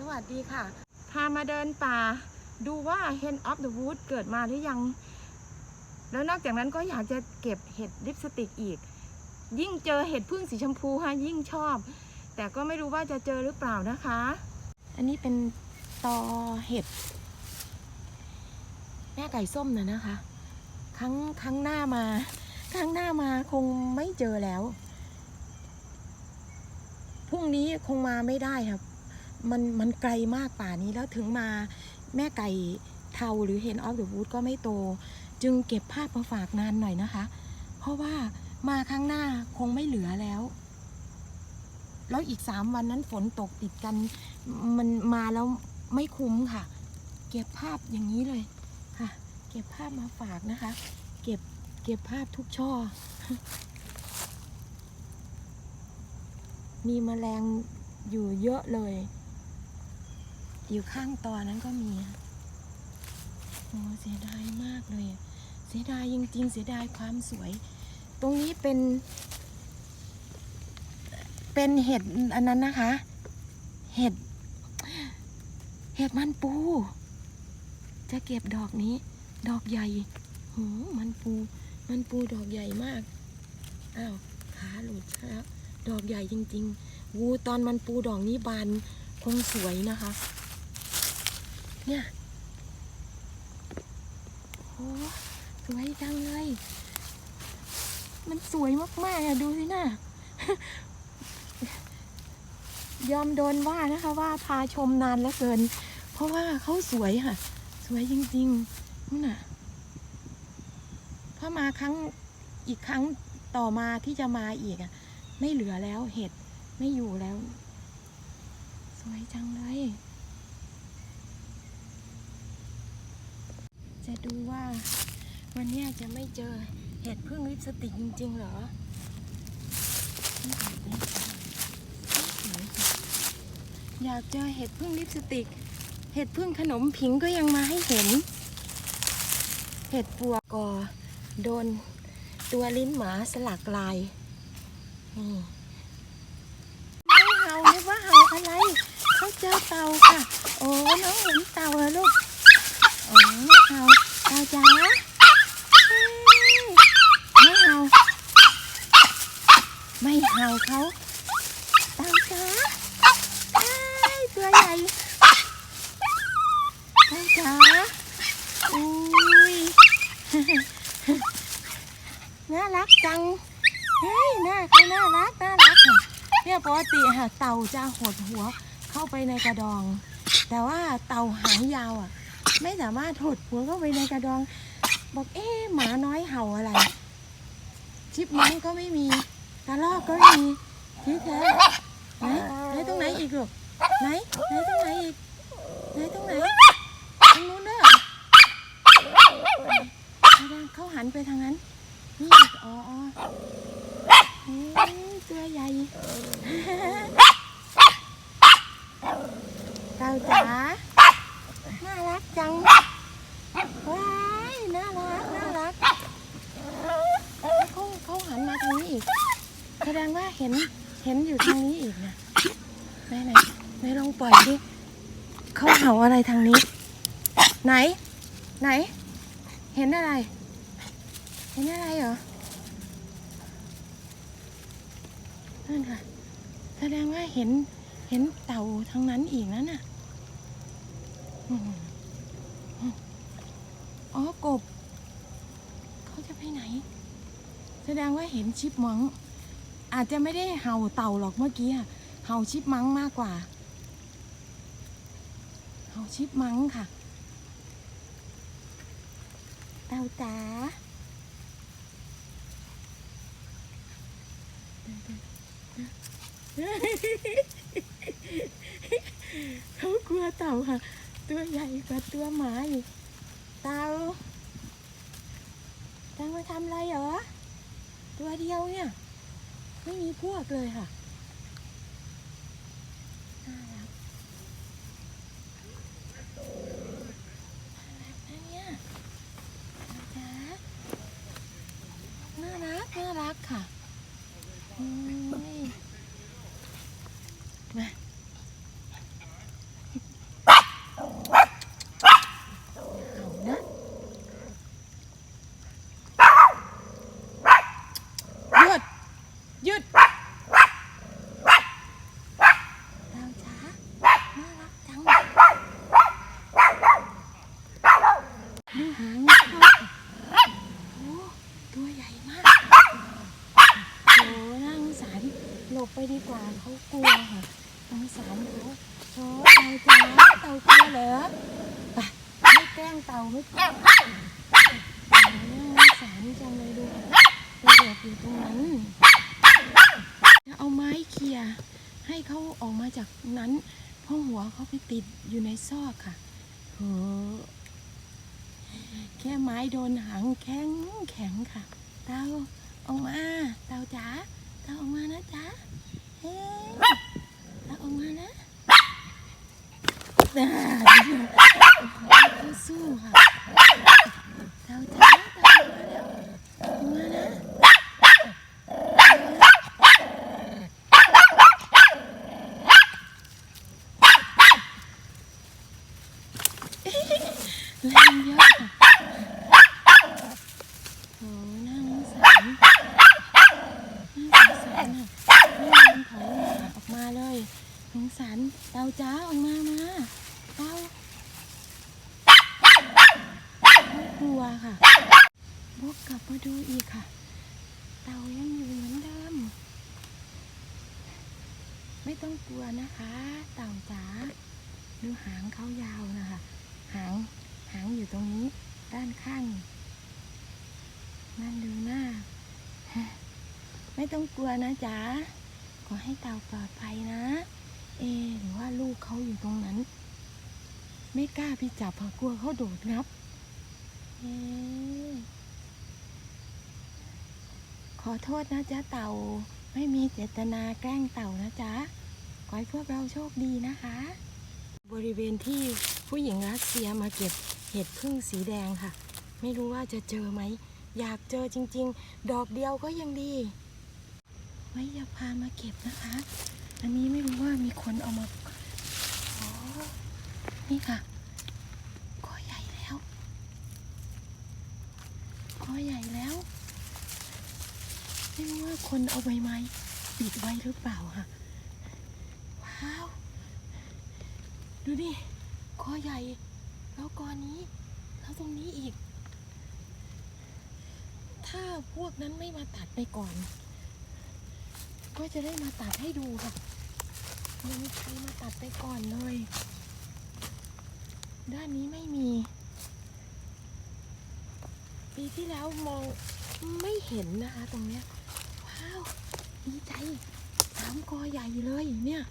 สวัสดีค่ะ พามาเดินป่า ดูว่า Hen of the Wood เกิดมาหรือยัง แล้วนอกจากนั้นก็อยากจะเก็บเห็ดลิปสติกอีก ยิ่งเจอเห็ดพึ่งสีชมพูฮะยิ่งชอบ แต่ก็ไม่รู้ว่าจะเจอหรือเปล่านะคะ อันนี้เป็นตอเห็ด แม่ไก่ส้มน่ะนะคะ ครั้งครั้งหน้ามา ครั้งหน้ามาคงไม่เจอแล้วพรุ่งนี้คงมาไม่ได้ครับ มันมันไกลมากป่านี้แล้วถึงมาแม่ไก่เทาหรือเห็นออฟเดอะวูดก็ไม่โต จึงเก็บภาพมาฝากนานหน่อยนะคะ เพราะว่ามาครั้งหน้าคงไม่เหลือแล้ว แล้วอีกสามวันนั้นฝนตกติดกัน มันมาแล้วไม่คุ้มค่ะ เก็บภาพอย่างนี้เลยค่ะ เก็บภาพมาฝากนะคะ เก็บเก็บภาพทุกช่อ มีแมลงอยู่เยอะเลย อยู่ข้างตอนั้นก็มีโอ้เสียดายมากเลยเสียดายจริงๆเสียดายความสวย ตรงนี้เป็น เป็นเห็ดอันนั้นนะคะ เห็ด เห็ดมันปู จะเก็บดอกนี้ ดอกใหญ่โหมันปู มันปูดอกใหญ่มาก อ้าวขาหลุดแล้ว ดอกใหญ่จริงๆวูตอนมันปูดอกนี้บานคงสวยนะคะ เนี่ยโอ้สวยจังเลย มันสวยมากๆอะดูสินะยอมโดนว่านะคะ ว่าพาชมนานเหลือเกิน เพราะว่าเขาสวยค่ะ สวยจริงๆนู่น่ะพอมาครั้งอีกครั้งต่อมาที่จะมาอีกอะไม่เหลือแล้วเห็ดไม่อยู่แล้ว สวยจังเลย จะดูว่า วันนี้จะไม่เจอเห็ดพึ่งลิปสติกจริง ๆ เหรออยากเจอเห็ดพึ่งลิปสติก เห็ดพึ่งขนมผิงก็ยังมาให้เห็น เห็ดปัวกอโดนตัวลิ้นหมาสลักลายนี่ไม่เห่านึกว่าเห่าอะไร เขาเจอเต่าค่ะ โอ้น้องเห็นเต่าเหรอลูก เห่าเต่าจ๋าไม่เห่าไม่เห่าเขาเต่าจ๋าเอ้ตัวใหญ่เต่าจ๋าอุ้ยน่ารักจังเฮ้ยหน้าเขาน่ารักน่ารักค่ะเนี่ยปกติค่ะเต่าจะหดหัวเข้าไปในกระดอง แต่ว่าเต่าหางยาวอะ ไม่สามารถหดหัวเข้าไปในกระดอง บอกเอ๊ะหมาน้อยเห่าอะไร ชิปมังก็ไม่มีกระรอกก็ไม่มีที่แท้ไหนไหนตรงไหนอีกลูกไหนไหนตรงไหนอีกไหนตรงไหนตรงนู้นเด้อเขาหันไปทางนั้นนี่อ๋ออ๋อโอ้ยตัวใหญ่เต่าจ๋า จังว้ายน่ารักน่ารักเขาเขาหันมาทางนี้อีก แสดงว่าเห็นเห็นอยู่ทางนี้อีกนะไหนไหนไหนลองปล่อยดิเขาเห่าอะไรทางนี้ ไหน ไหน เห็นอะไร เห็นอะไรเหรอนั่นค่ะ แสดงว่าเห็นเห็นเต่าทางนั้นอีกนั่นน่ะ อ๋อกบ เขาจะไปไหน แสดงว่าเห็นชิปมัง อาจจะไม่ได้เห่าเต่าหรอกเมื่อกี้เห่าชิปมังมากกว่า เห่าชิปมังค่ะ เต่าจ๋าเขากลัวเต่าค่ะ ตัวใหญ่กว่าตัวหมาอีก เตาเตามาทำอะไรเหรอ ตัวเดียวเนี่ย ไม่มีพวกเลยค่ะน่ารักน่ารักน่ารักค่ะ มา ไปดีกว่าเขากลัวค่ะสงสารเขาโอ้เต่าจ๋าเต่ากลัวเหรอไปไม่แกล้งเต่าไม่แกล้งโอ้น่าสงสารจังเลยดูค่ะไปหลบอยู่ตรงนั้น เอาไม้เขี่ยให้เขาออกมาจากนั้นเพราะหัวเขาไปติดอยู่ในซอกค่ะโอ้แค่ไม้โดนหางแข็งแข็งค่ะ เต่าออกมา เต่าจ๋า เต่าออกมานะจ๊ะเฮ้ยเต่าออกมานะอ่าเขาสู้ค่ะเต่าจ๋าเต่าออกมาแล้วออกมานะแรงเยอะค่ะโอ้น่าสงสารน่าสงสาร อออกมาเลยสงสารเต่าจ้าออกมามาเต่ากลัวค่ะบกกลับมาดูอีกค่ะ เต่ายังอยู่เหมือนเดิมไม่ต้องกลัวนะคะ เต่าจ๋าดูหางเขายาวนะคะ หางหางอยู่ตรงนี้ด้านข้าง นั่นดูหน้า ไม่ต้องกลัวนะจ๊ะขอให้เต่าปลอดภัยนะ เอหรือว่าลูกเขาอยู่ตรงนั้น ไม่กล้าไปจับเพราะกลัวเขาโดดงับเอขอโทษนะจ๊ะเต่าไม่มีเจตนาแกล้งเต่านะจ๊ะขอให้พวกเราโชคดีนะคะ บริเวณที่ผู้หญิงรัสเซียมาเก็บเห็ดพึ่งสีแดงค่ะ ไม่รู้ว่าจะเจอไหม อยากเจอจริง ๆ ดอกเดียวก็ยังดี ไว้อย่าพามาเก็บนะคะ อันนี้ไม่รู้ว่ามีคนเอามาอ๋อนี่ค่ะกอใหญ่แล้วกอใหญ่แล้ว ไม่รู้ว่าคนเอาใบไม้ปิดไว้หรือเปล่าค่ะ ว้าว ดูดิกอใหญ่ แล้วก้อนนี้ แล้วตรงนี้อีก ถ้าพวกนั้นไม่มาตัดไปก่อน ก็จะได้มาตัดให้ดูค่ะยังมีใครมาตัดไปก่อนเลย ด้านนี้ไม่มี ปีที่แล้วมองไม่เห็นนะคะตรงเนี้ย ว้าว ดีใจสามกอใหญ่เลยเนี่ย